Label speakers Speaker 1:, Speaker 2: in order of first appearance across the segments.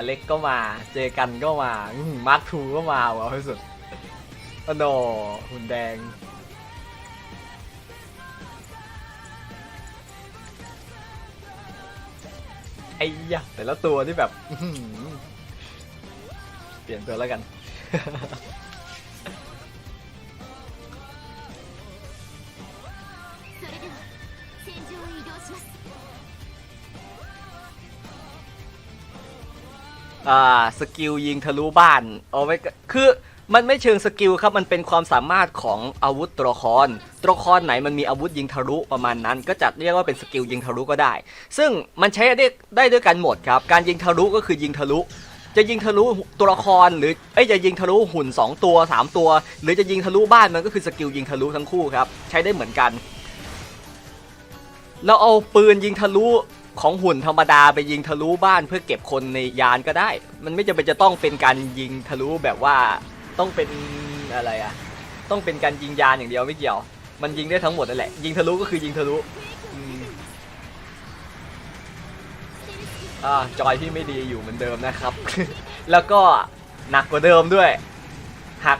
Speaker 1: อเล็กก็มา เจกันก็มามาร์คทูก็มาว่ะที่สุดโอ้โนหุ่นแดง ไอ้ยะแต่ละตัวที่แบบ เปลี่ยนตัวแล้วกัน อ่าสกิลยิงทะลุบ้านเอาไว้ก็คือมันไม่เชิงสกิลครับมันเป็นความสามารถของอาวุธตัวละครตัวละครไหนมันมีอาวุธยิงทะลุประมาณนั้น ก็จะเรียกว่าเป็นสกิลยิงทะลุก็ได้ ซึ่งมันใช้ได้ได้ด้วยกันหมดครับ การยิงทะลุก็คือยิงทะลุ จะยิงทะลุตัวละครหรือเอ้จะยิงทะลุหุ่น 2 ตัว 3 ตัว หรือจะยิงทะลุบ้านมันก็คือสกิลยิงทะลุทั้งคู่ครับใช้ได้เหมือนกันเราเอาปืนยิงทะลุ ของหุ่นธรรมดาไปยิงทะลุบ้านเพื่อเก็บคนในยานก็ได้ มันไม่จำเป็นจะต้องเป็นการยิงทะลุแบบว่าต้องเป็นอะไรอะต้องเป็นการยิงยานอย่างเดียวไม่เกี่ยว มันยิงได้ทั้งหมดนั่นแหละ ยิงทะลุก็คือยิงทะลุอ่าจอยที่ไม่ดีอยู่เหมือนเดิมนะครับ แล้วก็หนักกว่าเดิมด้วย หัก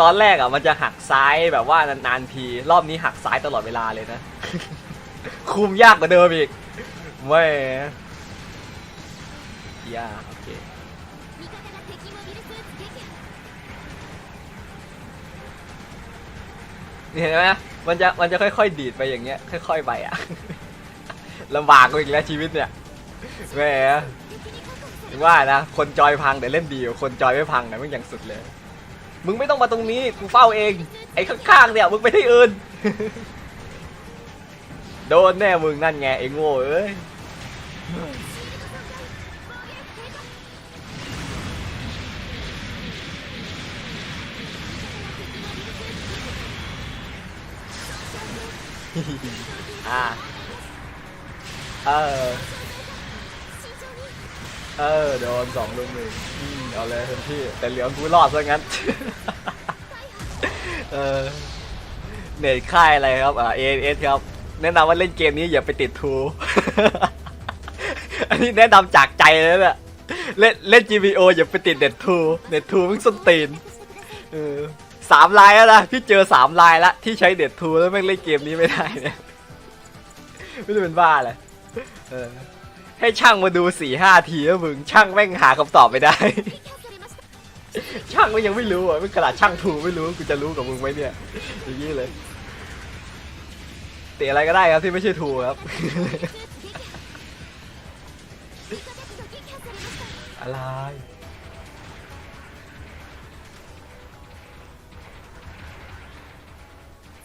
Speaker 1: ตอนแรกอะมันจะหักซ้ายแบบว่านานๆที รอบนี้หักซ้ายตลอดเวลาเลยนะ คุมยากกว่าเดิมอีก เว้ยยาโอเคเห็นไหมมันจะมันจะค่อยๆ ดีดไปอย่างเงี้ย ค่อย ๆ ไปอะลำบากกูอีกแล้วชีวิตเนี่ยแหมว่านะคนจอยพังแต่เล่นดีคนจอยไม่พังนะมึงอย่างสุดเลย มึงไม่ต้องมาตรงนี้กูเฝ้าเอง ไอ้ข้างๆเนี่ยมึงไปที่อื่น โดนแน่มึงนั่นไงไอ้โง่เอ้ย อ่า เออ เออ โดนสองลุมหนึ่งอืมเอาเลยเต็มที่ แต่เหลือกูรอดซะงั้น เออ เน็ตค่ายอะไรครับ อ่าเอเอสครับ แนะนำว่าเล่นเกมนี้อย่าไปติดทู นนี้แนะนำจากใจเลยแหละเล่นเล่น GBO อย่าไปติดเน็ตทูเน็ตทูมึงสตีนสามลายแล้วนะพี่เจอสามลายละที่ใช้เน็ตทูแล้วแม่งเล่นเกมนี้ไม่ได้เนี่ยไม่รู้เป็นบ้าเลยให้ช่างมาดูสี่ห้าทีแล้วมึงช่างแม่งหาคำตอบไม่ได้ ช่างมันยังไม่รู้อะไม่กระดาษช่างทูไม่รู้กูจะรู้กับมึงไหมเนี่ยอย่างนี้เลยเตะอะไรก็ได้ครับที่ไม่ใช่ทูครับ อะไร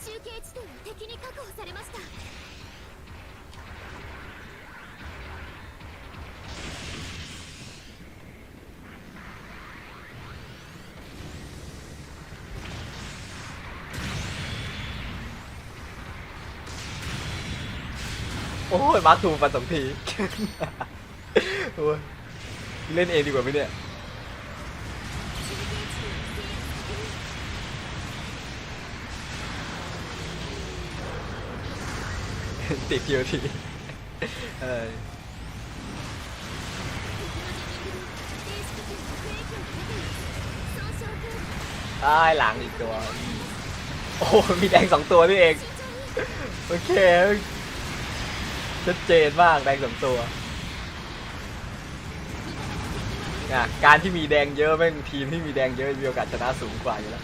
Speaker 2: 中継地点は敵に確保されました
Speaker 1: โอ้ยมาร์คทูมาสองที โอ้ย เล่นเองดีกว่าไหมเนี่ยติดเดียวทีเออ
Speaker 2: ไอ้
Speaker 1: หลังอีกตัว โอ้มีแดงสองตัวนี่เอง โอเค ชัดเจนมากแดงสองตัว นะการที่มีแดงเยอะแม่งทีมที่มีแดงเยอะมีโอกาสชนะสูงกว่าอยู่แล้ว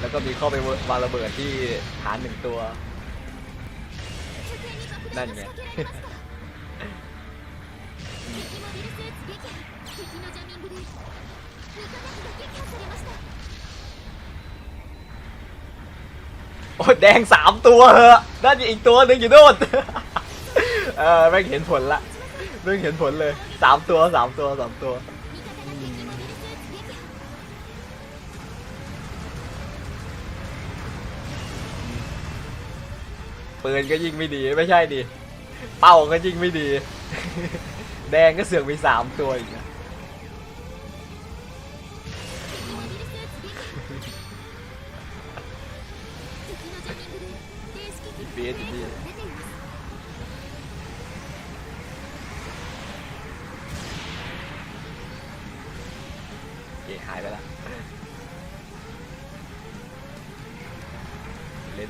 Speaker 1: แล้วก็มีเข้าไปวางระเบิดที่ฐานหนึ่งตัว
Speaker 2: นั่นไง
Speaker 1: โอ้แดงสามตัวเหอะนั่นอีกตัวหนึ่งอยู่โน่น เออแม่งเห็นผลละแม่งเห็นผลเลยสามตัวสามตัวสามตัวปืนก็ยิงไม่ดีไม่ใช่ดิเป้าก็ยิงไม่ดี แดงก็เสือกไปสามตัวอีกเบี
Speaker 2: ย
Speaker 1: ดดี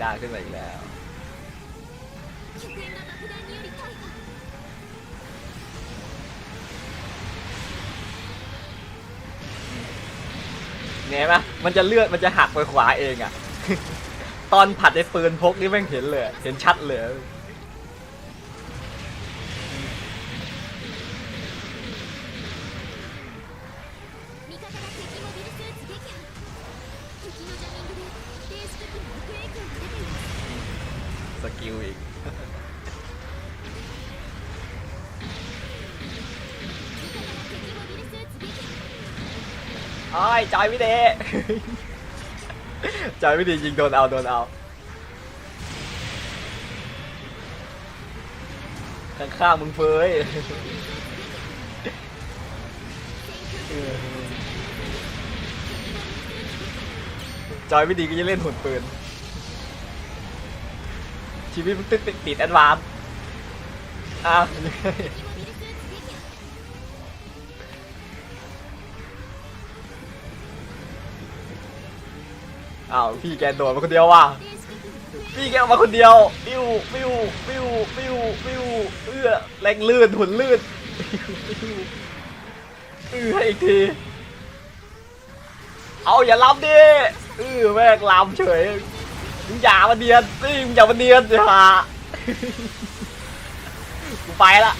Speaker 1: ด้าขึ้นมาอีกแล้วเนี่ยปะมันจะเลือดมันจะหักไปขวาเองอะ ตอนผัดไอ้ปืนพกนี่แม่งเห็นเลย เห็นชัดเลยิลอีกไอ้ใจไม่ดีใจไม่ดียิงโดนเอาโดนเอาข้างข้างมึงเฟยใจอยไม่ดีก็จะเล่นหุ่นปืน ชีวิตมึงติดติดแอดวานอ้าวอ้าวพี่แกโดดมาคนเดียวว่ะพี่แกมาคนเดียวปิ้วปิ้วปิ้วปิ้วปิ้วเอื้อแรงลื่นหุ่นลื่นปิ้วเอื้ออีกทีเอาอย่าล้ำดิเอื้อแม่งล้ำเฉยึงอย่ามาเดียนสิมึงอย่ามาเดียนสิฮะกูไปละ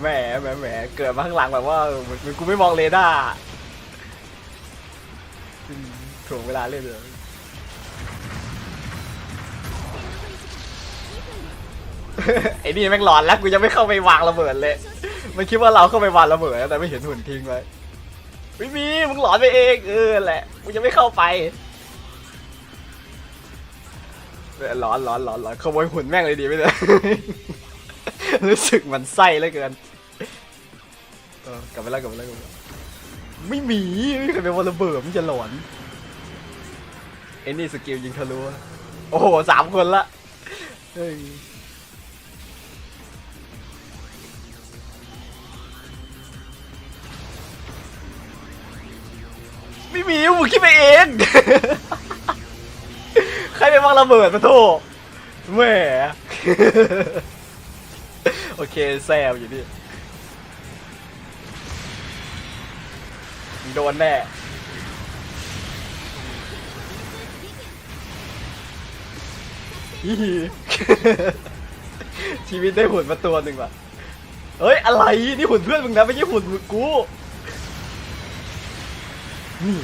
Speaker 1: แหมแหมแหมเกิดมาข้างหลังแบบว่ากูไม่มองเลด้าถ่วงเวลาเล่นเลยไอ้นี่แม่งหลอนแล้วกูยังไม่เข้าไปวางระเบิดเลย มันคิดว่าเราเข้าไปวางระเบิดแล้วแต่ไม่เห็นหุ่นทิ้งไว้ไม่มีมึงหลอนไปเองเออแหละกูยังไม่เข้าไปเออหลอนหลอนหลอนหลอนขโมยหุ่นแม่งเลยดีไหมเนี่ยรู้สึกมันไส้เหลือเกินกลับไปแล้วกลับไปแล้วกลับไปแล้วไม่มีไม่มีใครเป็นวันระเบิดมันจะหลอนไอ้นี่สกิลยิงทะลุโอ้โหสามคนละเฮ้ย ไม่มีมึงคิดไปเอง ใครไปวางระเบิดมาโทษแหมโอเคแซวอยู่นี่โดนแน่อีชีวิตได้หุ่นมาตัวหนึ่งว่ะ เฮ้ย อะไร นี่หุ่นเพื่อนมึงนะ ไม่ใช่หุ่นกู นี่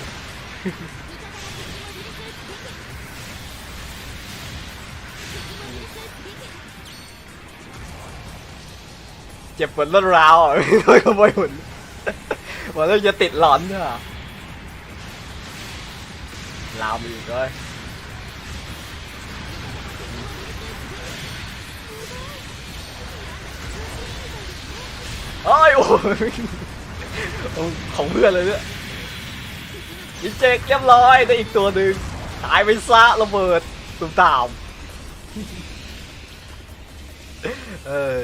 Speaker 1: เจ็บปวดรวดร้าวอะโดนขโมยหุ่นบอกแล้วจะติดหลอนเนี่ยลามอีกเลยโอ้ยโอ้ยของเพื่อนเลยเนี่ย อีเจกเรียบร้อยได้อีกตัวหนึ่งตายไปซะระเบิดตุ่มตามเออ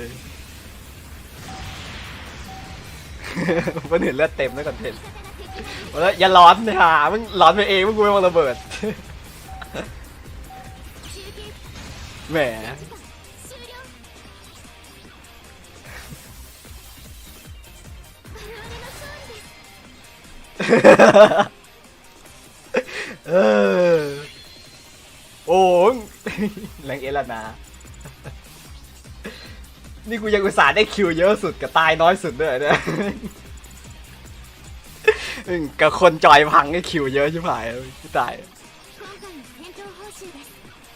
Speaker 1: มันเห็นเลือดเต็มแล้วก่อนเห็นแล้วอย่าร้อนนะฮะมึงร้อนไปเองมึงกูไม่มาระเบิดแหม่ เออ โอ้งแรงเอลนะนี่กูยังอุตส่าห์ได้คิวเยอะสุดกับตายน้อยสุดด้วยนะกับคนจอยพังไก็คิวเยอะชิบหายพี่ตาย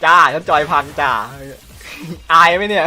Speaker 1: จ้าฉันจอยพังจ้า อายไหมเนี่ย